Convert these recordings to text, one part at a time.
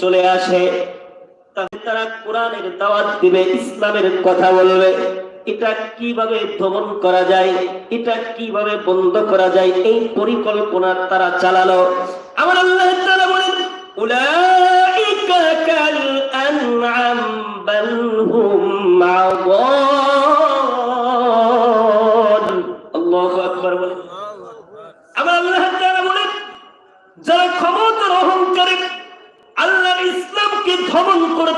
চলে আসে তাহলে তারা কোরআনের দাওয়াত দিবে, ইসলামের কথা বলবে। এটা কীভাবে দমন করা যায়, এটা কীভাবে বন্ধ করা যায়, এই পরিকল্পনা তারা চালালো। আমার আল্লাহ তাআলা বলেন, উলাইকা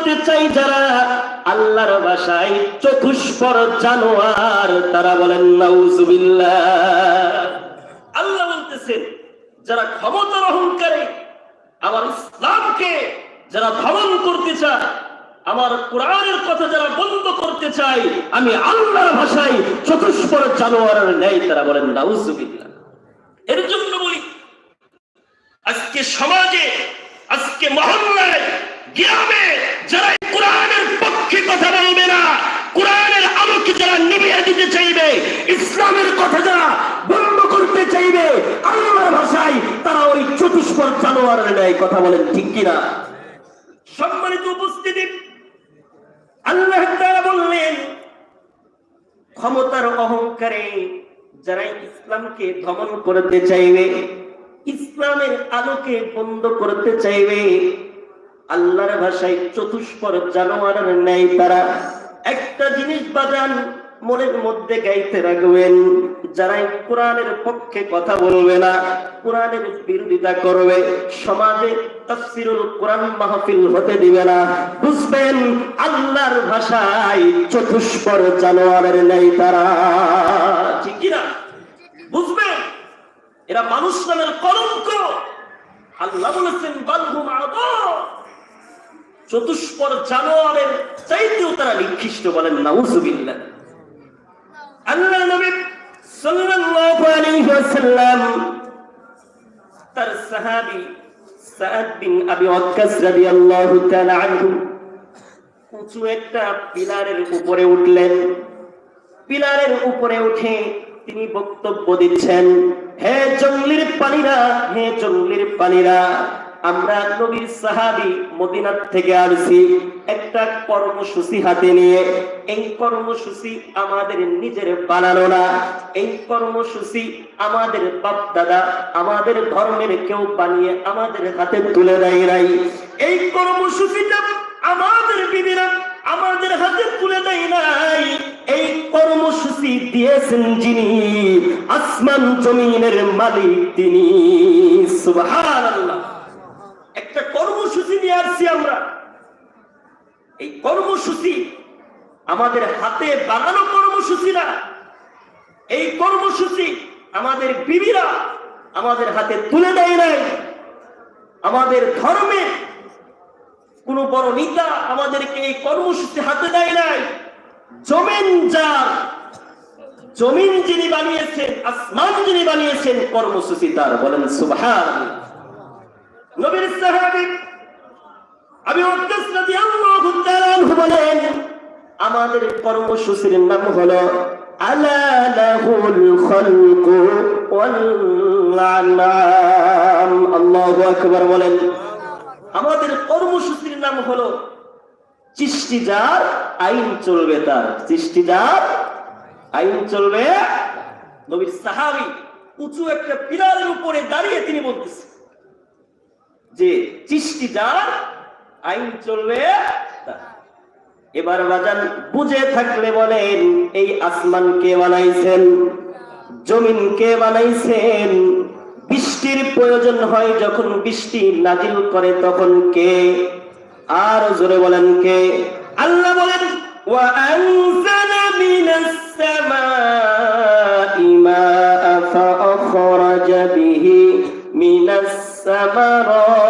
করতে চাই যারা আল্লাহর ভাষায় চতুষ্পর জানোয়ার, তারা বলেন, নাউজুবিল্লাহ। আল্লাহ বলতেছেন, যারা ক্ষমতার অহংকারে, আমার ইসলামকে যারা ধমন করতে চায়, আমার কোরআনের কথা যারা বন্ধ করতে চায়, আমি আল্লাহর ভাষায় চতুষ্পর জানোয়ারের ন্যায়, তারা বলেন, নাউজুবিল্লাহ। এর জন্য বলি, আজকে সমাজে, আজকে মহল্লায়, গ্রামে যারা কোরআনের পক্ষে কথা বলবে না, কোরআনের আলোকে যারা নিভিয়ে দিতে চাইবে, ইসলামের কথা যারা বন্ধ করতে চাইবে আল্লাহর ভাষায় তারা ওই চতুষ্পর জানোয়ারের ন্যায় কথা বলেন ঠিক কিনা? সম্মানিত উপস্থিতি, আল্লাহ তাআলা বললেন, ক্ষমতার অহংকারে যারা ইসলামকে দমন করতে চাইবে, ইসলামের আলোকে বন্ধ করতে চাইবে আল্লাহর ভাষায় চতুষ্পর জানোয়ারের ন্যায় তারা একটা জিনিস বাজান মনের মধ্যে গাইতে রাখবেন, যারা এই কোরআনের পক্ষে কথা বলবে না, কোরআনের বিরোধিতা করবে, সমাজে তাফসিরুল কোরআন মাহফিল হতে দিবে না। বুঝবেন, আল্লাহর ভাষায় চতুষ্পর জানোয়ারের ন্যায় তারা। ঠিক কিনা বুঝবেন, এরা মানুষ নামের কলঙ্ক। আল্লাহ বলেছেন বালহুম আদর চতুষ্পর জানোয়ারের চাইতেও তারা নিকৃষ্ট বলেন, নাউজুবিল্লাহ। আল্লাহ নবী সাল্লাল্লাহু আলাইহি ওয়াসাল্লাম, তার সাহাবী সাদ বিন আবি ওয়াক্কাস রাদিয়াল্লাহু তাআলা আনহু উঁচু একটা পিলারের উপরে উঠলেন। পিলারের উপরে উঠে তিনি বক্তব্য দিচ্ছেন, হে জঙ্গলির পানিরা, হে জঙ্গলির পানিরা আমরা নবীর সাহাবি মদিনার থেকে আসছি একটা কর্মসূচি হাতে নিয়ে। এই কর্মসূচি আমাদের নিজের বানানো না। এই কর্মসূচি আমাদের বাপ দাদা আমাদের ধর্মের কেউ বানিয়ে আমাদের হাতে তুলে দেয় নাই। এই কর্মসূচিটা আমাদের বিবিরা আমাদের হাতে তুলে দেয় নাই। এই কর্মসূচি দিয়েছেন যিনি, আসমান জমিনের মালিক তিনি। সুবহানাল্লাহ। একটা কর্মসূচি নিয়ে আসছি আমরা। এই কর্মসূচি আমাদের হাতে বানানো কর্মসূচি না। এই কর্মসূচি আমাদের বিবিরা আমাদের হাতে তুলে দেয় নাই। আমাদের ধর্মে কোন বড় নেতা আমাদেরকে এই কর্মসূচি হাতে দেয় নাই। জমিন যার, জমিন যিনি বানিয়েছেন, আসমান যিনি বানিয়েছেন, কর্মসূচি তার। বলেন সুবহান নবীর সাহাবী আমি বলেন, আমাদের কর্মসূচির নাম হলো বলেন। আমাদের কর্মসূচির নাম হলো আইন চলবে তার। আইন চলবে উঁচু একটা পিলারের উপরে দাঁড়িয়ে তিনি বলতেছেন যে, চিষ্টিজার আইন চলবে তার। এবার বাজান বুঝে থাকলে বলেন এই আসমান কে বানাইছেন জমিন কে বানাইছেন বৃষ্টির প্রয়োজন হয় যখন বৃষ্টি নাজিল করে তখন কে আর জোরে বলেন কে আল্লাহ বলেন وأنزل من السماء ماء فأخرج به من الثمرات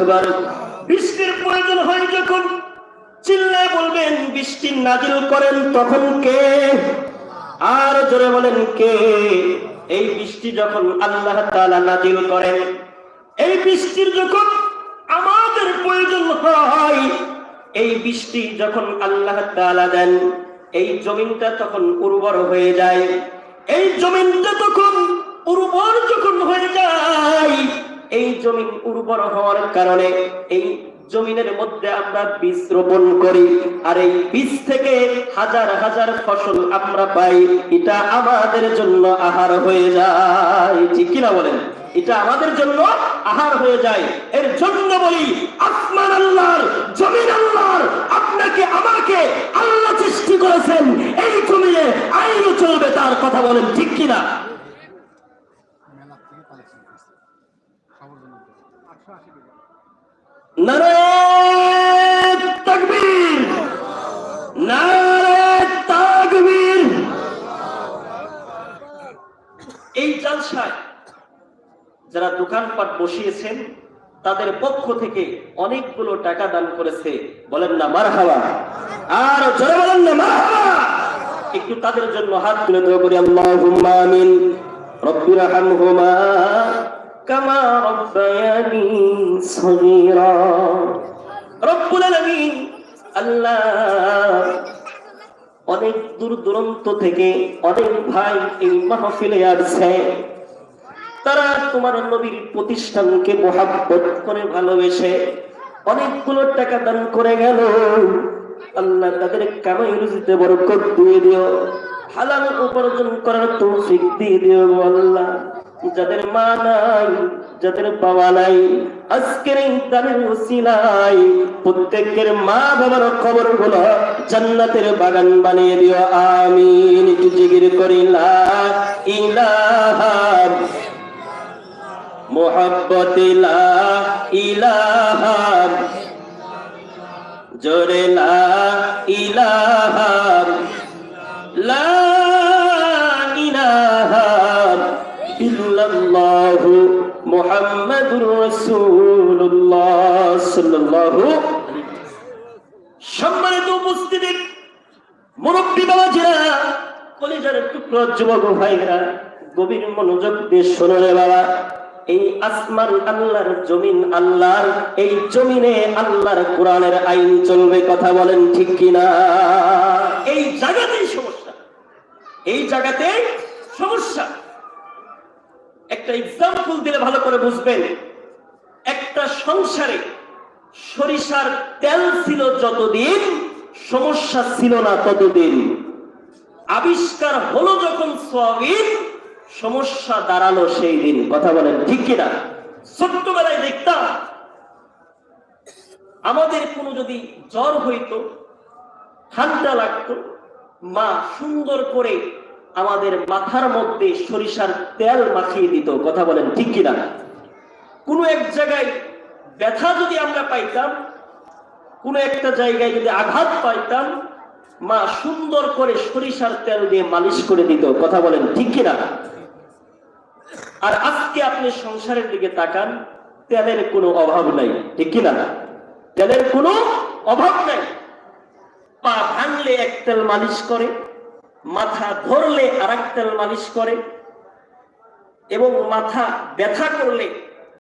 আকবার বৃষ্টির প্রয়োজন হয় যখন। চিল্লায় বলবেন, বৃষ্টি নাজিল করেন তখন কে? আর জোরে বলেন, কে? এই বৃষ্টি যখন আল্লাহ তালা নাজিল করেন, এই বৃষ্টির যখন আমাদের প্রয়োজন হয়, এই বৃষ্টি যখন আল্লাহ তালা দেন, এই জমিনটা তখন উর্বর হয়ে যায়। এই জমিনটা তখন উর্বর যখন হয়ে যায় এই জমিন উর্বর হওয়ার কারণে এই জমিনের মধ্যে আমরা বীজ রোপণ করি, আর এই বীজ থেকে হাজার হাজার ফসল আমরা পাই। এটা আমাদের জন্য আহার হয়ে যায়। ঠিক কিনা বলেন? এটা আমাদের জন্য আহার হয়ে যায়। এর জন্য বলি, আসমান আল্লাহর, জমিন আল্লাহর, আপনাকে, আমাকে আল্লাহ সৃষ্টি করেছেন। এই জমিনে আইনও চলবে, তার কথা বলেন ঠিক কিনা মেলা থেকে কালেকশন করছে সবার জন্য আটশো আশি টাকা এই জালসায় যারা দোকানপাট বসিয়েছেন, তাদের পক্ষ থেকে অনেকগুলো টাকা দান করেছে। বলেন না, মারহাবা। আর জোরে বলেন না, মারহাবা। একটু তাদের জন্য হাত তুলে দোয়া করি, আল্লাহুম্মা আমিন। রব্বির রব্বায়ানি সগীরা। রব্বুল আলামিন আল্লাহ অনেক দূর থেকে অনেক ভাই এই মাহফিলে আসছে। তারা তোমার নবীর প্রতিষ্ঠানকে মোহাব্বত করে ভালোবেসে অনেকগুলো টাকা দান করে গেল। আল্লাহ তাদের কামাই রুজিতে বরকত দিয়ে দিও, হালাল উপার্জন করার তৌফিক দিয়ে দিও আল্লাহ। যাদের মা নাই, যাদের বাবা নাই, আজকের এই দানের ওসিলাই প্রত্যেকের মা বাবার খবরগুলো জান্নাতের বাগান বানিয়ে দিও, আমিন। একটু জিগির করি, লা ইলাহা মোহাব্বত ইলাহা। জোরে লা ইলাহা। রাসূলুল্লাহ সম্মানিত উপস্থিতি, মুরব্বী বাবাজিরা, কলেজের টুকরো যুবক ভাইরা গভীর মনোযোগ দিয়ে শোনো বাবা। এই আসমান আল্লাহর জমিন আল্লাহর, এই জমিনে আল্লাহর কোরআনের আইন চলবে কথা বলেন ঠিক কিনা? এই জায়গাতেই সমস্যা। এই জায়গাতে সমস্যা। একটা এক্সাম্পল দিলে ভালো করে বুঝবেন। একটা সংসারে সরিষার তেল ছিল যতদিন, সমস্যা ছিল না ততদিন। আবিষ্কার হলো যখন সোয়াবিন, সমস্যা দাঁড়াল সেই দিন। কথা বলেন ঠিক কিনা? ছোট্টবেলায় দেখতাম, আমাদের কোনো যদি জ্বর হইতো, ঠান্ডা লাগতো, মা সুন্দর করে আমাদের মাথার মধ্যে সরিষার তেল মাখিয়ে দিত। কথা বলেন ঠিক কিনা? কোনো এক জায়গায় ব্যথা যদি আমরা পাইতাম, কোনো একটা জায়গায় যদি আঘাত পাইতাম, মা সুন্দর করে সরিষার তেল দিয়ে মালিশ করে দিত, কথা বলেন ঠিক কিনা? আর আজকে আপনি সংসারের দিকে তাকান, তেলের কোনো অভাব নাই, ঠিক কিনা? তেলের কোনো অভাব নাই। পা ভাঙলে এক তেল মালিশ করে, মাথা ধরলে আর তেল মালিশ করে, এবং মাথা ব্যথা করলে